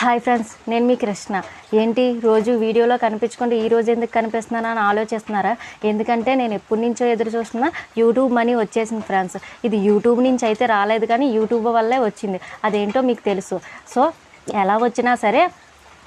Hi friends నేను మీ కృష్ణ. ఏంటి రోజు వీడియోలో కనిపించకుండా ఈ రోజు ఎందుకు కనిపిస్తున్నానా అని ఆలోచిస్తున్నారా? ఎందుకంటే నేను ఎప్పటి నుంచో ఎదురు చూస్తున్నా యూట్యూబ్ మనీ వచ్చేసింది ఫ్రెండ్స్. ఇది యూట్యూబ్ నుంచి అయితే రాలేదు కానీ యూట్యూబ్ వల్లే వచ్చింది. అదేంటో మీకు తెలుసు. సో ఎలా వచ్చినా సరే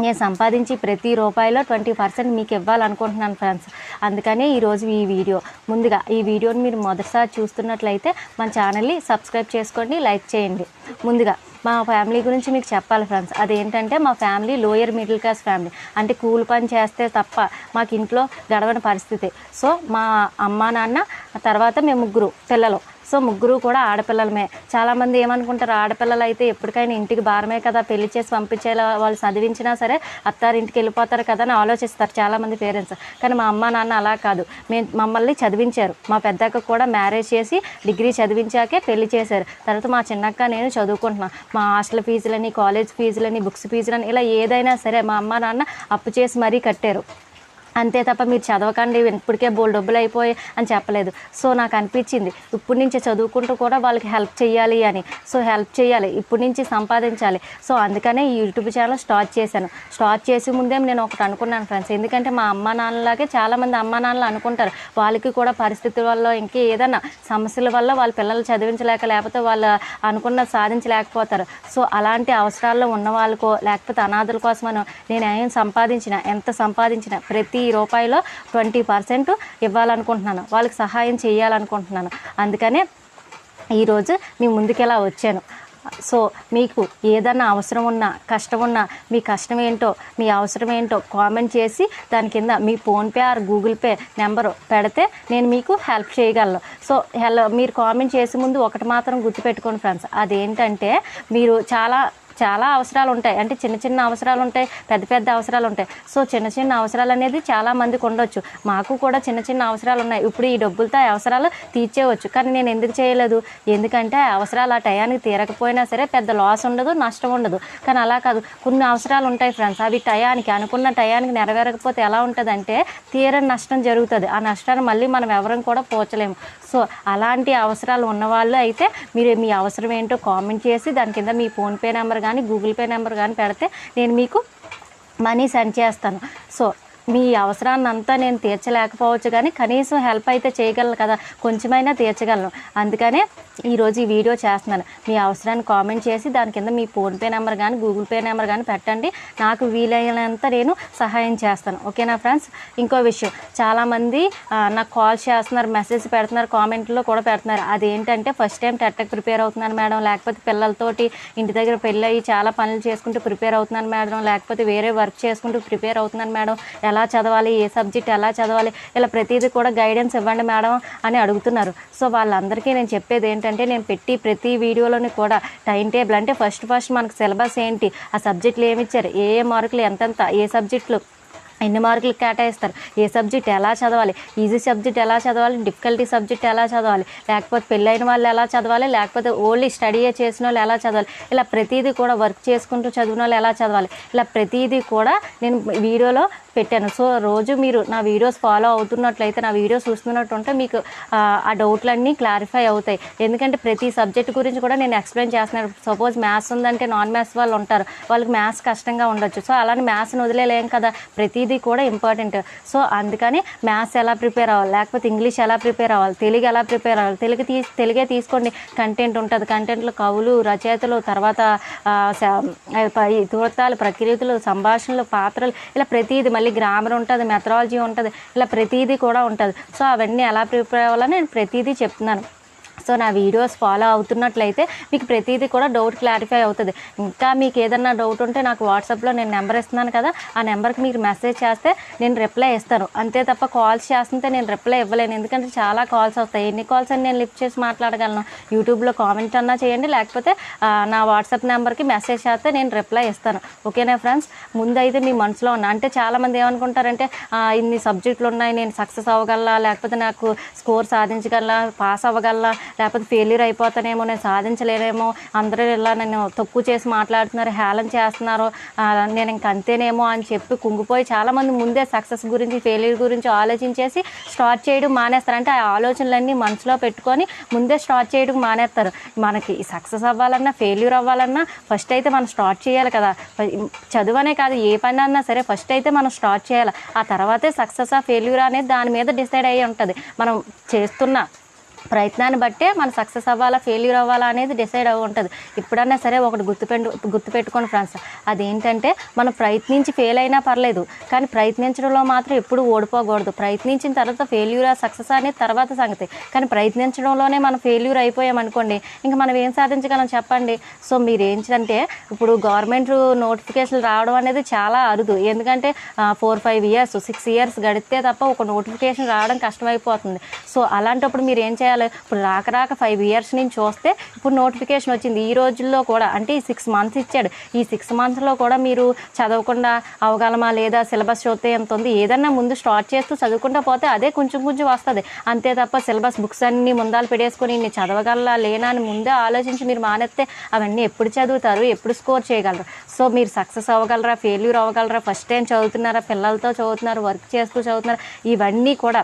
నేను సంపాదించి ప్రతి రూపాయిలో ట్వంటీ పర్సెంట్ మీకు ఇవ్వాలనుకుంటున్నాను ఫ్రెండ్స్. అందుకనే ఈరోజు ఈ వీడియో. ముందుగా ఈ వీడియోని మీరు మొదటిసారి చూస్తున్నట్లయితే మన ఛానల్ని సబ్స్క్రైబ్ చేసుకోండి లైక్ చేయండి. ముందుగా మా ఫ్యామిలీ గురించి మీకు చెప్పాలి ఫ్రెండ్స్. అదేంటంటే మా family lower middle class family. అంటే కూలి పని చేస్తే తప్ప మాకు ఇంట్లో గడవని పరిస్థితి. సో మా అమ్మ నాన్న తర్వాత మేము ముగ్గురు పిల్లలు. సో ముగ్గురు కూడా ఆడపిల్లలమే. చాలామంది ఏమనుకుంటారు ఆడపిల్లలు అయితే ఎప్పటికైనా ఇంటికి భారమే కదా పెళ్ళి చేసి పంపించేలా వాళ్ళు చదివించినా సరే అత్తారింటికి వెళ్ళిపోతారు కదా అని ఆలోచిస్తారు చాలామంది పేరెంట్స్. కానీ మా అమ్మ నాన్న అలా కాదు. మేము మమ్మల్ని చదివించారు. మా పెద్దక్క కూడా మ్యారేజ్ చేసి డిగ్రీ చదివించాకే పెళ్ళి చేశారు. తర్వాత మా చిన్నక్క నేను చదువుకుంటున్నాను మా హాస్టల్ ఫీజులని కాలేజ్ ఫీజులని బుక్స్ ఫీజులని ఇలా ఏదైనా సరే మా అమ్మ నాన్న అప్పు చేసి మరీ కట్టారు. అంతే తప్ప మీరు చదవకండి ఇప్పటికే బోల్ డబ్బులు అయిపోయి అని చెప్పలేదు. సో నాకు అనిపించింది ఇప్పటి నుంచి చదువుకుంటూ కూడా వాళ్ళకి హెల్ప్ చేయాలి అని. సో హెల్ప్ చేయాలి ఇప్పటి నుంచి సంపాదించాలి. సో అందుకనే ఈ యూట్యూబ్ ఛానల్ స్టార్ట్ చేశాను. స్టార్ట్ చేసే ముందే నేను ఒకటి అనుకున్నాను ఫ్రెండ్స్. ఎందుకంటే మా అమ్మ నాన్నలాగే చాలామంది అమ్మ నాన్నలు అనుకుంటారు. వాళ్ళకి కూడా పరిస్థితుల వల్ల ఇంకా ఏదైనా సమస్యల వల్ల వాళ్ళ పిల్లలు చదివించలేక లేకపోతే వాళ్ళు అనుకున్న సాధించలేకపోతారు. సో అలాంటి అవసరాల్లో ఉన్న వాళ్ళకో లేకపోతే అనాథుల కోసమనో నేను ఏం సంపాదించిన ఎంత సంపాదించిన ప్రతి రూపాయిలో ట్వంటీ పర్సెంట్ ఇవ్వాలనుకుంటున్నాను. వాళ్ళకి సహాయం చేయాలనుకుంటున్నాను. అందుకనే ఈరోజు మీ ముందుకెలా వచ్చాను. సో మీకు ఏదన్నా అవసరం ఉన్నా కష్టం ఉన్నా మీ కష్టం ఏంటో మీ అవసరం ఏంటో కామెంట్ చేసి దాని కింద మీ PhonePe or Google Pay number పెడితే నేను మీకు హెల్ప్ చేయగలను. సో హెల్ మీరు కామెంట్ చేసే ముందు ఒకటి మాత్రం గుర్తుపెట్టుకోండి ఫ్రెండ్స్. అదేంటంటే మీరు చాలా చాలా అవసరాలు ఉంటాయి అంటే చిన్న చిన్న అవసరాలు ఉంటాయి పెద్ద పెద్ద అవసరాలు ఉంటాయి సో చిన్న చిన్న అవసరాలు అనేది చాలా మందికి ఉండొచ్చు మాకు కూడా చిన్న చిన్న అవసరాలు ఉన్నాయి ఇప్పుడు ఈ డబ్బులతో అవసరాలు తీర్చేయవచ్చు కానీ నేను ఎందుకు చేయలేదు? ఎందుకంటే ఆ అవసరాలు ఆ టయానికి తీరకపోయినా సరే పెద్ద లాస్ ఉండదు నష్టం ఉండదు. కానీ అలా కాదు. కొన్ని అవసరాలు ఉంటాయి ఫ్రెండ్స్ అవి టయానికి అనుకున్న టయానికి నెరవేరకపోతే ఎలా ఉంటుందంటే తీరని నష్టం జరుగుతుంది. ఆ నష్టాన్ని మళ్ళీ మనం ఎవరం కూడా పోచలేము. సో అలాంటి అవసరాలు ఉన్నవాళ్ళు అయితే మీరు మీ అవసరం ఏంటో కామెంట్ చేసి దాని కింద మీ ఫోన్పే నెంబర్ కానీ గూగుల్ పే నెంబర్ కానీ పెడితే నేను మీకు మనీ సెండ్ చేస్తాను. సో మీ అవసరాన్ని అంతా నేను తీర్చలేకపోవచ్చు కానీ కనీసం హెల్ప్ అయితే చేయగలను కదా. కొంచెమైనా తీర్చగలను. అందుకనే ఈరోజు ఈ వీడియో చేస్తున్నాను. మీ అవసరాన్ని కామెంట్ చేసి దాని కింద మీ ఫోన్పే నెంబర్ కానీ గూగుల్ పే నెంబర్ కానీ పెట్టండి. నాకు వీలైనంత నేను సహాయం చేస్తాను. ఓకేనా ఫ్రెండ్స్? ఇంకో విషయం. చాలామంది నాకు కాల్ చేస్తున్నారు మెసేజ్ పెడుతున్నారు కామెంట్లో కూడా పెడుతున్నారు. అదేంటంటే ఫస్ట్ టైం టెట్టకు ప్రిపేర్ అవుతున్నాను మేడం. లేకపోతే పిల్లలతోటి ఇంటి దగ్గర పెళ్ళి అయ్యి చాలా పనులు చేసుకుంటూ ప్రిపేర్ అవుతున్నాను మేడం. లేకపోతే వేరే వర్క్ చేసుకుంటూ ప్రిపేర్ అవుతున్నాను మేడం. ఎలా చదవాలి ఏ సబ్జెక్ట్ ఎలా చదవాలి ఇలా ప్రతిదీ కూడా గైడెన్స్ ఇవ్వండి మేడం అని అడుగుతున్నారు. సో వాళ్ళందరికీ నేను చెప్పేది ఏంటంటే నేను పెట్టి ప్రతి వీడియోలోని కూడా టైం టేబుల్ అంటే ఫస్ట్ ఫస్ట్ మనకు సిలబస్ ఏంటి ఆ సబ్జెక్టులు ఏమి ఇచ్చారు ఏ ఏ మార్కులు ఎంతెంత ఏ సబ్జెక్టులు ఎన్ని మార్కులు కేటాయిస్తారు? ఏ సబ్జెక్ట్ ఎలా చదవాలి? ఈజీ సబ్జెక్ట్ ఎలా చదవాలి? డిఫికల్టీ సబ్జెక్ట్ ఎలా చదవాలి? లేకపోతే పెళ్ళైన వాళ్ళు ఎలా చదవాలి? లేకపోతే ఓన్లీ స్టడీయే చేసిన వాళ్ళు ఎలా చదవాలి? ఇలా ప్రతిదీ కూడా వర్క్ చేసుకుంటూ చదివిన వాళ్ళు ఎలా చదవాలి? ఇలా ప్రతిదీ కూడా నేను వీడియోలో పెట్టాను. సో రోజు మీరు నా వీడియోస్ ఫాలో అవుతున్నట్లయితే నా వీడియోస్ చూస్తున్నట్టు ఉంటే మీకు ఆ, ఆ డౌట్లన్నీ క్లారిఫై అవుతాయి. ఎందుకంటే ప్రతి సబ్జెక్ట్ గురించి కూడా నేను ఎక్స్ప్లెయిన్ చేస్తున్నాను. సపోజ్ మ్యాథ్స్ ఉందంటే నాన్ మ్యాథ్స్ వాళ్ళు ఉంటారు. వాళ్ళకి మ్యాథ్స్ కష్టంగా ఉండొచ్చు. సో అలానే మ్యాథ్స్ని వదిలేలేం కదా? ప్రతిదీ కూడా ఇంపార్టెంట్ సో అందుకని మ్యాథ్స్ ఎలా ప్రిపేర్ అవ్వాలి? లేకపోతే ఇంగ్లీష్ ఎలా ప్రిపేర్ అవ్వాలి? తెలుగు ఎలా ప్రిపేర్ అవ్వాలి? తెలుగు తీ తెలుగే తీసుకోండి. కంటెంట్ ఉంటుంది. కంటెంట్లో కవులు రచయితలు తర్వాత ఆ, స- తూర్తాలు ప్రకృతులు సంభాషణలు పాత్రలు ఇలా ప్రతిదీ మళ్ళీ గ్రామర్ ఉంటుంది మెథడాలజీ ఉంటుంది ఇలా ప్రతిదీ కూడా ఉంటుంది. సో అవన్నీ ఎలా ప్రిపేర్ అవ్వాలని నేను ప్రతిదీ చెప్తున్నాను. సో నా వీడియోస్ ఫాలో అవుతున్నట్లయితే మీకు ప్రతిదీ కూడా డౌట్ క్లారిఫై అవుతుంది. ఇంకా మీకు ఏదన్నా డౌట్ ఉంటే నాకు వాట్సాప్లో నేను నెంబర్ ఇస్తున్నాను కదా ఆ నెంబర్కి మీరు మెసేజ్ చేస్తే నేను రిప్లై ఇస్తాను. అంతే తప్ప కాల్స్ చేస్తుంటే నేను రిప్లై ఇవ్వలేను. ఎందుకంటే చాలా కాల్స్ వస్తాయి. ఎన్ని కాల్స్ అని నేను లిఫ్ట్ చేసి మాట్లాడగలను? యూట్యూబ్లో కామెంట్ అన్నా చేయండి లేకపోతే నా వాట్సాప్ నెంబర్కి మెసేజ్ చేస్తే నేను రిప్లై ఇస్తాను. ఓకేనా ఫ్రెండ్స్? ముందైతే మీ మనసులో ఉన్న అంటే చాలామంది ఏమనుకుంటారంటే ఇన్ని సబ్జెక్టులు ఉన్నాయి నేను సక్సెస్ అవ్వగలరా లేకపోతే నాకు స్కోర్ సాధించగలరా పాస్ అవ్వగలరా లేకపోతే ఫెయిల్యూర్ అయిపోతానేమో నేను సాధించలేనేమో అందరూ ఇలా నన్ను తక్కువ చేసి మాట్లాడుతున్నారు హేళన చేస్తున్నారు నేను ఇంక అంతేనేమో అని చెప్పి కుంగిపోయి చాలామంది ముందే సక్సెస్ గురించి ఫెయిల్యూర్ గురించి ఆలోచించేసి స్టార్ట్ చేయడం మానేస్తారు. అంటే ఆ ఆలోచనలన్నీ మనసులో పెట్టుకొని ముందే స్టార్ట్ చేయడం మానేస్తారు. మనకి సక్సెస్ అవ్వాలన్నా ఫెయిల్యూర్ అవ్వాలన్నా ఫస్ట్ అయితే మనం స్టార్ట్ చేయాలి కదా. చదువనే కాదు ఏ పని అన్నా సరే ఫస్ట్ అయితే మనం స్టార్ట్ చేయాలి. ఆ తర్వాతే సక్సెస్ ఆ ఫెయిల్యూర్ అనేది దాని మీద డిసైడ్ అయ్యి ఉంటుంది. మనం చేస్తున్న ప్రయత్నాన్ని బట్టే మన సక్సెస్ అవ్వాలా ఫెయిల్యూర్ అవ్వాలా అనేది డిసైడ్ అవ్వ ఉంటుంది. ఎప్పుడన్నా సరే ఒకటి గుర్తుపెట్టు గుర్తుపెట్టుకోండి ఫ్రెండ్స్. అదేంటంటే మనం ప్రయత్నించి ఫెయిల్ అయినా పర్లేదు కానీ ప్రయత్నించడంలో మాత్రం ఎప్పుడు ఓడిపోకూడదు. ప్రయత్నించిన తర్వాత ఫెయిల్యూర్ సక్సెస్ అనేది తర్వాత సంగతి. కానీ ప్రయత్నించడంలోనే మనం ఫెయిల్యూర్ అయిపోయామనుకోండి ఇంకా మనం ఏం సాధించగలం చెప్పండి? సో మీరు ఏంటంటే ఇప్పుడు గవర్నమెంట్ నోటిఫికేషన్లు రావడం అనేది చాలా అరుదు. ఎందుకంటే four five years six years గడిస్తే తప్ప ఒక నోటిఫికేషన్ రావడం కష్టమైపోతుంది. సో అలాంటప్పుడు మీరు ఏం చేయాలి? ఇప్పుడు రాక రాక ఫైవ్ ఇయర్స్ నుంచి చూస్తే ఇప్పుడు నోటిఫికేషన్ వచ్చింది. ఈ రోజుల్లో కూడా అంటే ఈ సిక్స్ మంత్స్ ఇచ్చాడు. ఈ సిక్స్ మంత్స్లో కూడా మీరు చదవకుండా అవగలమా లేదా సిలబస్ చూస్తే ఎంత ఉంది? ఏదన్నా ముందు స్టార్ట్ చేస్తూ చదువుకుంటా పోతే అదే కొంచెం కొంచెం వస్తుంది. అంతే తప్ప సిలబస్ బుక్స్ అన్ని ముందాలు పెట్టేసుకొని ఇన్ని చదవగలరా లేనా అని ముందే ఆలోచించి మీరు మానేస్తే అవన్నీ ఎప్పుడు చదువుతారు? ఎప్పుడు స్కోర్ చేయగలరు? సో మీరు సక్సెస్ అవ్వగలరా? ఫెయిల్యూర్ అవ్వగలరా? ఫస్ట్ టైం చదువుతున్నారా? పిల్లలతో చదువుతున్నారు? వర్క్ చేస్తూ చదువుతున్నారు? ఇవన్నీ కూడా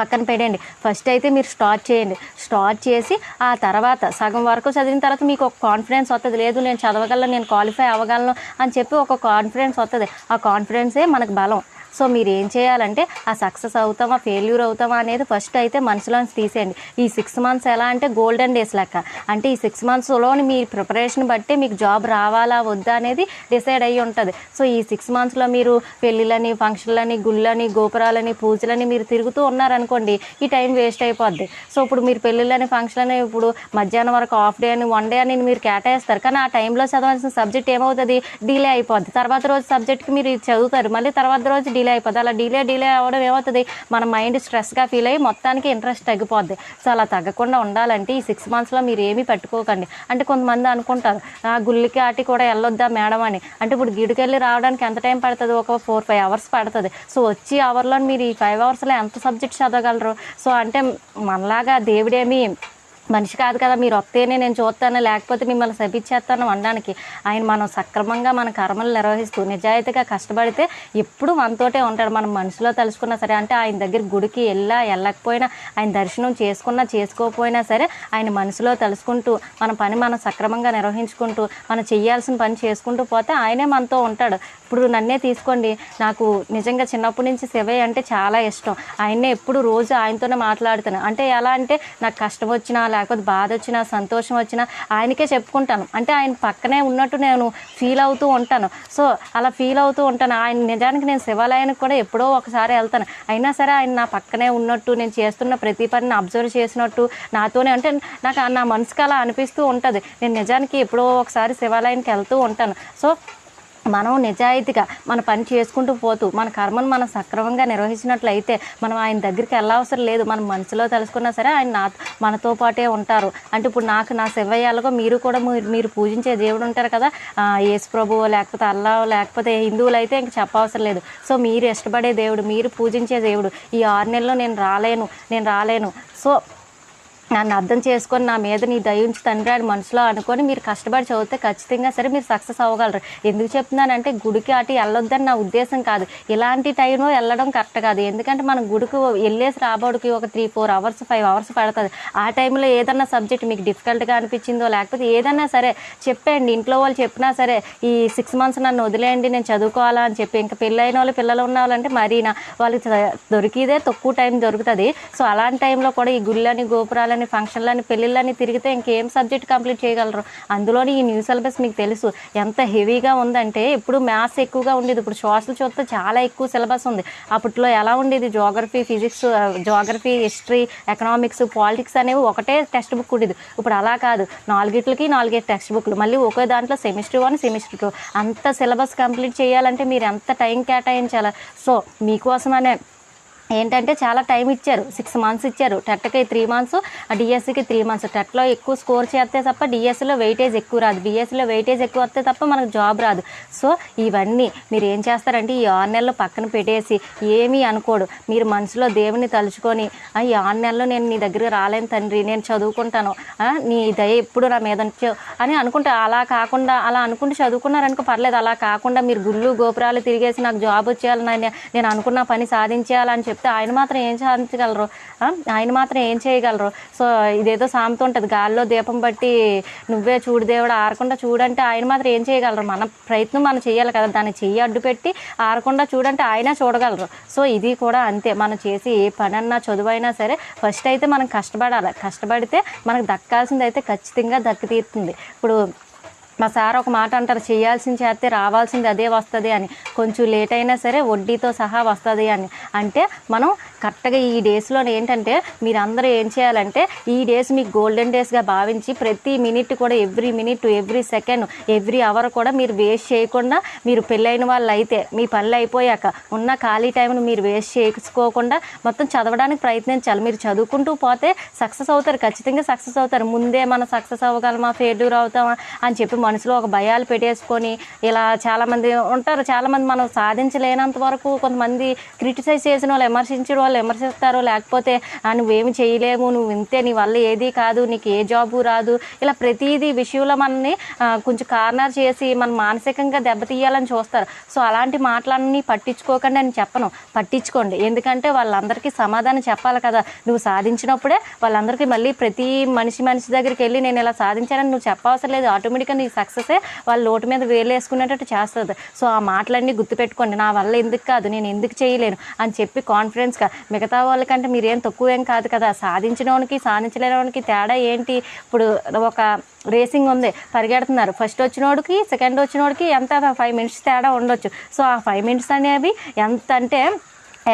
పక్కన పెట్టండి ఫస్ట్ అయితే మీరు స్టార్ట్ చేయండి. స్టార్ట్ చేసి ఆ తర్వాత సగం వరకు చదివిన తర్వాత మీకు ఒక కాన్ఫిడెన్స్ వస్తుంది లేదు నేను చదవగలను నేను క్వాలిఫై అవ్వగలను అని చెప్పి ఒక కాన్ఫిడెన్స్ వస్తుంది ఆ కాన్ఫిడెన్సే మనకు బలం. సో మీరు ఏం చేయాలంటే ఆ సక్సెస్ అవుతామా ఫెయిల్యూర్ అవుతామా అనేది ఫస్ట్ అయితే మనసులో తీసేయండి. ఈ సిక్స్ మంత్స్ ఎలా అంటే గోల్డెన్ డేస్ లెక్క. అంటే ఈ సిక్స్ మంత్స్లోని మీ ప్రిపరేషన్ బట్టి మీకు జాబ్ రావాలా వద్దా అనేది డిసైడ్ అయ్యి ఉంటుంది. సో ఈ సిక్స్ మంత్స్లో మీరు పెళ్ళిళ్ళని ఫంక్షన్లని గుళ్ళని గోపురాలని పూజలని మీరు తిరుగుతూ ఉన్నారనుకోండి ఈ టైం వేస్ట్ అయిపోద్ది. సో ఇప్పుడు మీరు పెళ్ళిళ్ళని ఫంక్షన్లని ఇప్పుడు మధ్యాహ్నం వరకు హాఫ్ డే అని వన్ డే అని మీరు కేటాయిస్తారు. కానీ ఆ టైంలో చదవాల్సిన సబ్జెక్ట్ ఏమవుతుంది? డిలే అయిపోద్ది. తర్వాత రోజు సబ్జెక్ట్కి మీరు చదువుతారు. మళ్ళీ తర్వాత రోజు డిలే అయిపోద్ది. అలా డిలే డిలే అవ్వడం ఏమవుతుంది? మన మైండ్ స్ట్రెస్గా ఫీల్ అయ్యి మొత్తానికి ఇంట్రెస్ట్ తగ్గిపోద్ది. సో అలా తగ్గకుండా ఉండాలంటే ఈ సిక్స్ మంత్స్లో మీరు ఏమీ పెట్టుకోకండి. అంటే కొంతమంది అనుకుంటారు ఆ గుళ్ళకి ఆటి కూడా వెళ్ళొద్దా మేడం అని. అంటే ఇప్పుడు గిడికెళ్ళి రావడానికి ఎంత టైం పడుతుంది? ఒక ఫోర్ ఫైవ్ అవర్స్ పడుతుంది. సో వచ్చి అవర్లో మీరు ఈ ఫైవ్ అవర్స్లో ఎంత సబ్జెక్ట్ చదవగలరు? సో అంటే మనలాగా దేవుడేమి మనిషి కాదు కదా మీరు వస్తేనే నేను చూస్తాను లేకపోతే మిమ్మల్ని శపించేస్తాను అనడానికి. ఆయన మనం సక్రమంగా మన కర్మలు నిర్వహిస్తూ నిజాయితీగా కష్టపడితే ఎప్పుడు మనతోటే ఉంటాడు. మనం మనసులో తలుచుకున్నా సరే అంటే ఆయన దగ్గర గుడికి వెళ్ళా వెళ్ళకపోయినా ఆయన దర్శనం చేసుకున్నా చేసుకోకపోయినా సరే ఆయన మనసులో తలుచుకుంటూ మన పని మనం సక్రమంగా నిర్వహించుకుంటూ మనం చేయాల్సిన పని చేసుకుంటూ పోతే ఆయనే మనతో ఉంటాడు. ఇప్పుడు నన్నే తీసుకోండి. నాకు నిజంగా చిన్నప్పటి నుంచి శివయ్య అంటే చాలా ఇష్టం. ఆయన్నే ఎప్పుడు రోజు ఆయనతోనే మాట్లాడుతాను. అంటే ఎలా అంటే నాకు కష్టం వచ్చినా లేకపోతే బాధ వచ్చినా సంతోషం వచ్చినా ఆయనకే చెప్పుకుంటాను. అంటే ఆయన పక్కనే ఉన్నట్టు నేను ఫీల్ అవుతూ ఉంటాను. సో అలా ఫీల్ అవుతూ ఉంటాను. ఆయన నిజానికి నేను శివాలయానికి కూడా ఎప్పుడో ఒకసారి వెళ్తాను. అయినా సరే ఆయన నా పక్కనే ఉన్నట్టు నేను చేస్తున్న ప్రతి పనిని అబ్జర్వ్ చేసినట్టు నాతోనే అంటే నాకు నా మనసుకి అలా అనిపిస్తూ ఉంటుంది. నేను నిజానికి ఎప్పుడో ఒకసారి శివాలయానికి వెళ్తూ ఉంటాను. సో మనం నిజాయితీగా మన పని చేసుకుంటూ పోతూ మన కర్మను మనం సక్రమంగా నిర్వహించినట్లయితే మనం ఆయన దగ్గరికి వెళ్ళవసరం లేదు. మనం మనసులో తెలుసుకున్నా సరే ఆయన నా మనతో పాటే ఉంటారు. అంటే ఇప్పుడు నాకు నా శివయ్యాలుగా మీరు కూడా మీరు పూజించే దేవుడు ఉంటారు కదా. యేసు ప్రభువు లేకపోతే అల్లా లేకపోతే హిందువులు అయితే ఇంక చెప్పవసరం లేదు. సో మీరు ఇష్టపడే దేవుడు మీరు పూజించే దేవుడు ఈ ఆరు నెలల్లో నేను రాలేను నేను రాలేను. సో నన్ను అర్థం చేసుకొని నా మీద నీ దయ ఉంచి తండ్రి అని మనసులో అనుకొని మీరు కష్టపడి చదివితే ఖచ్చితంగా సరే మీరు సక్సెస్ అవ్వగలరు. ఎందుకు చెప్తున్నానంటే గుడికి అటు వెళ్ళొద్దని నా ఉద్దేశం కాదు. ఇలాంటి టైంలో వెళ్ళడం కరెక్ట్ కాదు. ఎందుకంటే మనం గుడికి వెళ్ళేసి రాబోడికి ఒక three four hours five hours పడుతుంది. ఆ టైంలో ఏదన్నా సబ్జెక్ట్ మీకు డిఫికల్ట్గా అనిపించిందో లేకపోతే ఏదన్నా సరే చెప్పండి. ఇంట్లో వాళ్ళు చెప్పినా సరే ఈ సిక్స్ మంత్స్ నన్ను వదిలేయండి నేను చదువుకోవాలా అని చెప్పి ఇంకా పెళ్ళైన వాళ్ళు పిల్లలు ఉన్న వాళ్ళంటే మరీనా వాళ్ళకి దొరికిదే తక్కువ టైం దొరుకుతుంది. సో అలాంటి టైంలో కూడా ఈ గుళ్ళని గోపురాలని ఫంక్షన్లని పెళ్ళిళ్ళని తిరిగితే ఇంకేం సబ్జెక్ట్ కంప్లీట్ చేయగలరు? అందులోని ఈ న్యూ సిలబస్ మీకు తెలుసు. ఎంత హెవీగా ఉందంటే ఇప్పుడు మ్యాథ్స్ ఎక్కువగా ఉండేది. ఇప్పుడు సోషల్ చూస్తే చాలా ఎక్కువ సిలబస్ ఉంది. అప్పట్లో ఎలా ఉండేది? Geography physics geography history economics politics అనేవి ఒకటే టెక్స్ట్ బుక్ ఉండేది. ఇప్పుడు అలా కాదు. నాలుగిట్లకి నాలుగైదు టెక్స్ట్ బుక్లు మళ్ళీ ఒకే దాంట్లో సెమిస్టర్ వన్ సెమిస్టర్ టూ అంత సిలబస్ కంప్లీట్ చేయాలంటే మీరు ఎంత టైం కేటాయించాలి? సో మీకోసమనే ఏంటంటే చాలా టైం ఇచ్చారు. సిక్స్ మంత్స్ ఇచ్చారు. టెట్కి త్రీ మంత్స్ డిఎస్సికి త్రీ మంత్స్ టెట్లో ఎక్కువ స్కోర్ చేస్తే తప్ప డిఎస్సిలో వెయిటేజ్ ఎక్కువ రాదు. బిఎస్సిలో వెయిటేజ్ ఎక్కువ వస్తే తప్ప మనకు జాబ్ రాదు. సో ఇవన్నీ మీరు ఏం చేస్తారంటే ఈ ఆరు నెలలు పక్కన పెట్టేసి ఏమీ అనుకోడు. మీరు మనసులో దేవుని తలుచుకొని ఈ ఆరు నెలలు నేను నీ దగ్గర రాలేను తండ్రి నేను చదువుకుంటాను. నీ దయ ఎప్పుడు నా మీద అని అనుకుంటే అలా కాకుండా అలా అనుకుంటే చదువుకున్నారనుకో పర్లేదు. అలా కాకుండా మీరు గుళ్ళు గోపురాలు తిరిగేసి నాకు జాబ్ వచ్చేయాలని నేను- నేను అనుకున్న పని సాధించేయాలని చెప్తే ఆయన మాత్రం ఏం సాధించగలరు ఆయన మాత్రం ఏం చేయగలరు? సో ఇదేదో సామెత ఉంటుంది గాల్లో దీపం బట్టి నువ్వే చూడు దేవుడు ఆరకుండా చూడంటే ఆయన మాత్రం ఏం చేయగలరు? మన ప్రయత్నం మనం చేయాలి కదా దాన్ని చెయ్యి అడ్డు పెట్టి ఆరకుండా చూడంటే ఆయన చూడగలరు. సో ఇది కూడా అంతే మనం చేసి ఏ పని అన్నా చదువైనా సరే ఫస్ట్ అయితే మనం కష్టపడాలి. కష్టపడితే మనకు దక్కాల్సింది అయితే ఖచ్చితంగా దక్కి తీరుతుంది. ఇప్పుడు మా సార్ ఒక మాట అంటారు చేయాల్సింది చేస్తే రావాల్సింది అదే వస్తుంది అని. కొంచెం లేట్ అయినా సరే వడ్డీతో సహా వస్తుంది అని. అంటే మనం కరెక్ట్గా ఈ డేస్లో ఏంటంటే మీరందరూ ఏం చేయాలంటే ఈ డేస్ మీకు గోల్డెన్ డేస్గా భావించి ప్రతి మినిట్ కూడా every minute every second every hour కూడా మీరు వేస్ట్ చేయకుండా మీరు పెళ్ళైన వాళ్ళు అయితే మీ పనులు అయిపోయాక ఉన్న ఖాళీ టైంను మీరు వేస్ట్ చేసుకోకుండా మొత్తం చదవడానికి ప్రయత్నించాలి. మీరు చదువుకుంటూ పోతే సక్సెస్ అవుతారు ఖచ్చితంగా సక్సెస్ అవుతారు. ముందే మనం సక్సెస్ అవ్వగలమా ఫెయిల్యూర్ అవుతామా అని చెప్పి మనసులో ఒక భయాలు పెట్టేసుకొని ఇలా చాలామంది ఉంటారు. చాలామంది మనం సాధించలేనంత వరకు కొంతమంది క్రిటిసైజ్ చేసిన వాళ్ళు విమర్శించిన వాళ్ళు విమర్శిస్తారు లేకపోతే నువ్వేమి చేయలేము నువ్వు ఇంతే నీ వల్ల ఏది కాదు నీకు ఏ జాబు రాదు. ఇలా ప్రతిదీ విషయంలో మనల్ని కొంచెం కార్నర్ చేసి మన మానసికంగా దెబ్బతీయాలని చూస్తారు. సో అలాంటి మాటలన్నీ పట్టించుకోకండి అని చెప్పను. పట్టించుకోండి. ఎందుకంటే వాళ్ళందరికీ సమాధానం చెప్పాలి కదా. నువ్వు సాధించినప్పుడే వాళ్ళందరికీ మళ్ళీ ప్రతి మనిషి మనిషి దగ్గరికి వెళ్ళి నేను ఇలా సాధించానని నువ్వు చెప్పవసరం లేదు. ఆటోమేటిక్గా నీ సక్సెసే వాళ్ళ లోటు మీద వేలేసుకునేటట్టు చేస్తుంది. సో ఆ మాటలన్నీ గుర్తుపెట్టుకోండి. నా వల్ల ఎందుకు కాదు నేను ఎందుకు చేయలేను అని చెప్పి కాన్ఫిడెన్స్గా మిగతా వాళ్ళకంటే మీరేం తక్కువేం కాదు కదా. సాధించిన సాధించలేనివానికి తేడా ఏంటి? ఇప్పుడు ఒక రేసింగ్ ఉంది పరిగెడుతున్నారు. ఫస్ట్ వచ్చినోడికి సెకండ్ వచ్చినోడికి ఎంత ఫైవ్ మినిట్స్ తేడా ఉండొచ్చు. సో ఆ ఫైవ్ మినిట్స్ అనేవి ఎంత అంటే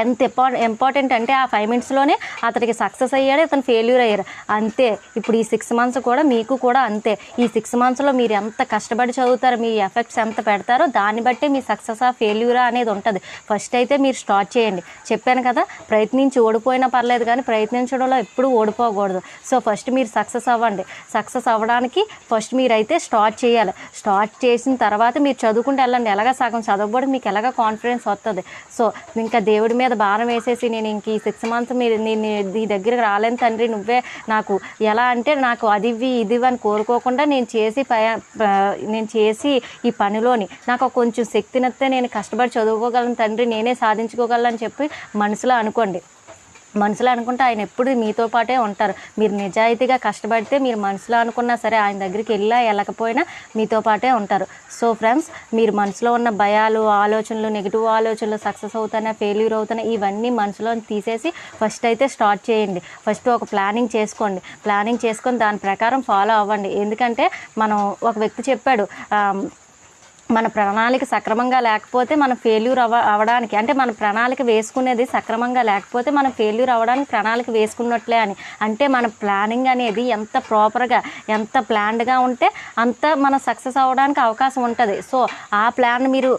ఎంత ఇంపార్టెంట్ అంటే ఆ ఫైవ్ మినిట్స్లోనే అతనికి సక్సెస్ అయ్యాడు అతను ఫెయిల్యూర్ అయ్యారు అంతే. ఇప్పుడు ఈ సిక్స్ మంత్స్ కూడా మీకు కూడా అంతే. ఈ సిక్స్ మంత్స్లో మీరు ఎంత కష్టపడి చదువుతారో మీ ఎఫెక్ట్స్ ఎంత పెడతారో దాన్ని బట్టి మీ సక్సెస్ ఆ ఫెయిల్యూరా అనేది ఉంటుంది. ఫస్ట్ అయితే మీరు స్టార్ట్ చేయండి. చెప్పాను కదా ప్రయత్నించి ఓడిపోయినా పర్లేదు కానీ ప్రయత్నించడంలో ఎప్పుడూ ఓడిపోకూడదు. సో ఫస్ట్ మీరు సక్సెస్ అవ్వండి. సక్సెస్ అవ్వడానికి ఫస్ట్ మీరైతే స్టార్ట్ చేయాలి. స్టార్ట్ చేసిన తర్వాత మీరు చదువుకుంటూ వెళ్ళండి. ఎలాగ సగం చదవబడి మీకు ఎలాగ కాన్ఫిడెన్స్ వస్తుంది సో ఇంకా దేవుడి మీద మీద భారం వేసేసి నేను ఇంక ఈ సిక్స్ మంత్స్ మీరు నేను నీ దగ్గరికి రాలేను తండ్రి నువ్వే నాకు ఎలా అంటే నాకు అది ఇవి ఇది అని కోరుకోకుండా నేను చేసి ప నేను చేసి ఈ పనిలోని నాకు కొంచెం శక్తినిస్తే నేను కష్టపడి చదువుకోగలను తండ్రి నేనే సాధించుకోగలను అని చెప్పి మనసులో అనుకోండి. మనసులో అనుకుంటే ఆయన ఎప్పుడు మీతో పాటే ఉంటారు. మీరు నిజాయితీగా కష్టపడితే మీరు మనసులో అనుకున్నా సరే ఆయన దగ్గరికి వెళ్ళా వెళ్ళకపోయినా మీతో పాటే ఉంటారు. సో ఫ్రెండ్స్ మీరు మనసులో ఉన్న భయాలు ఆలోచనలు నెగిటివ్ ఆలోచనలు సక్సెస్ అవుతానా ఫెయిల్యూర్ అవుతానా ఇవన్నీ మనసులో తీసేసి ఫస్ట్ అయితే స్టార్ట్ చేయండి. ఫస్ట్ ఒక ప్లానింగ్ చేసుకోండి. ప్లానింగ్ చేసుకొని దాని ప్రకారం ఫాలో అవ్వండి. ఎందుకంటే మనం ఒక వ్యక్తి చెప్పాడు మన ప్రణాళిక సక్రమంగా లేకపోతే మనం ఫెయిల్యూర్ అవ అవడానికి అంటే మన ప్రణాళిక వేసుకునేది సక్రమంగా లేకపోతే మనం ఫెయిల్యూర్ అవ్వడానికి ప్రణాళిక వేసుకున్నట్లే అని. అంటే మన ప్లానింగ్ అనేది ఎంత ప్రాపర్గా ఎంత ప్లాన్డ్గా ఉంటే అంత మనం సక్సెస్ అవ్వడానికి అవకాశం ఉంటుంది. సో ఆ ప్లాన్ మీరు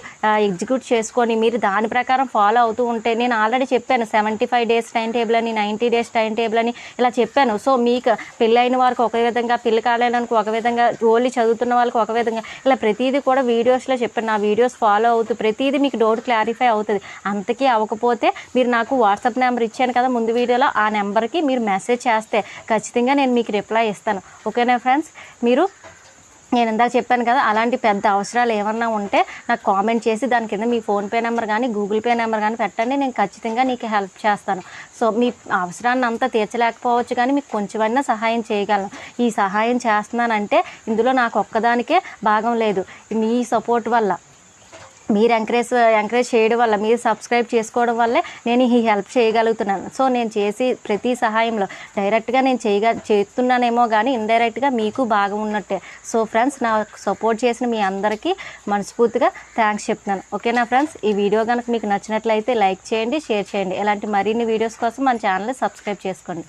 ఎగ్జిక్యూట్ చేసుకొని మీరు దాని ప్రకారం ఫాలో అవుతూ ఉంటే నేను ఆల్రెడీ చెప్పాను seventy five days time table అని నైంటీ డేస్ టైం టేబుల్ అని ఇలా చెప్పాను. సో మీకు పెళ్ళైన వారికి ఒక విధంగా పెళ్ళి కాలేడానికి ఒక విధంగా ఓన్లీ చదువుతున్న వాళ్ళకి ఒక విధంగా ఇలా ప్రతిదీ కూడా వీడియోస్ వీడియోస్లో చెప్పాను నా వీడియోస్ ఫాలో అవుతూ ప్రతిదీ మీకు డౌట్ క్లారిఫై అవుతుంది. అంతకీ అవ్వకపోతే మీరు నాకు వాట్సాప్ నెంబర్ ఇచ్చాను కదా ముందు వీడియోలో ఆ నెంబర్కి మీరు మెసేజ్ చేస్తే ఖచ్చితంగా నేను మీకు రిప్లై ఇస్తాను. ఓకేనా ఫ్రెండ్స్ మీరు నేను ఇందాక చెప్పాను కదా అలాంటి పెద్ద అవసరాలు ఏమన్నా ఉంటే నాకు కామెంట్ చేసి దాని కింద మీ ఫోన్పే నెంబర్ కానీ గూగుల్ పే నెంబర్ కానీ పెట్టండి నేను ఖచ్చితంగా నీకు హెల్ప్ చేస్తాను. సో మీ అవసరాన్ని అంతా తీర్చలేకపోవచ్చు కానీ మీకు కొంచెమైనా సహాయం చేయగలను. ఈ సహాయం చేస్తున్నానంటే ఇందులో నాకు ఒక్కదానికే భాగం లేదు. మీ సపోర్ట్ వల్ల. మీరు ఎంకరేజ్ ఎంకరేజ్ చేయడం వల్ల మీరు సబ్స్క్రైబ్ చేసుకోవడం వల్లే నేను ఈ హెల్ప్ చేయగలుగుతున్నాను. సో నేను చేసి ప్రతి సహాయంలో డైరెక్ట్గా నేను చేయగ చేస్తున్నానేమో కానీ ఇండైరెక్ట్గా మీకు బాగా ఉన్నట్టే. సో ఫ్రెండ్స్ నా సపోర్ట్ చేసిన మీ అందరికీ మనస్ఫూర్తిగా థ్యాంక్స్ చెప్తున్నాను. ఓకేనా ఫ్రెండ్స్ ఈ వీడియో కనుక మీకు నచ్చినట్లయితే లైక్ చేయండి షేర్ చేయండి. ఇలాంటి మరిన్ని వీడియోస్ కోసం మన ఛానల్ని సబ్స్క్రైబ్ చేసుకోండి.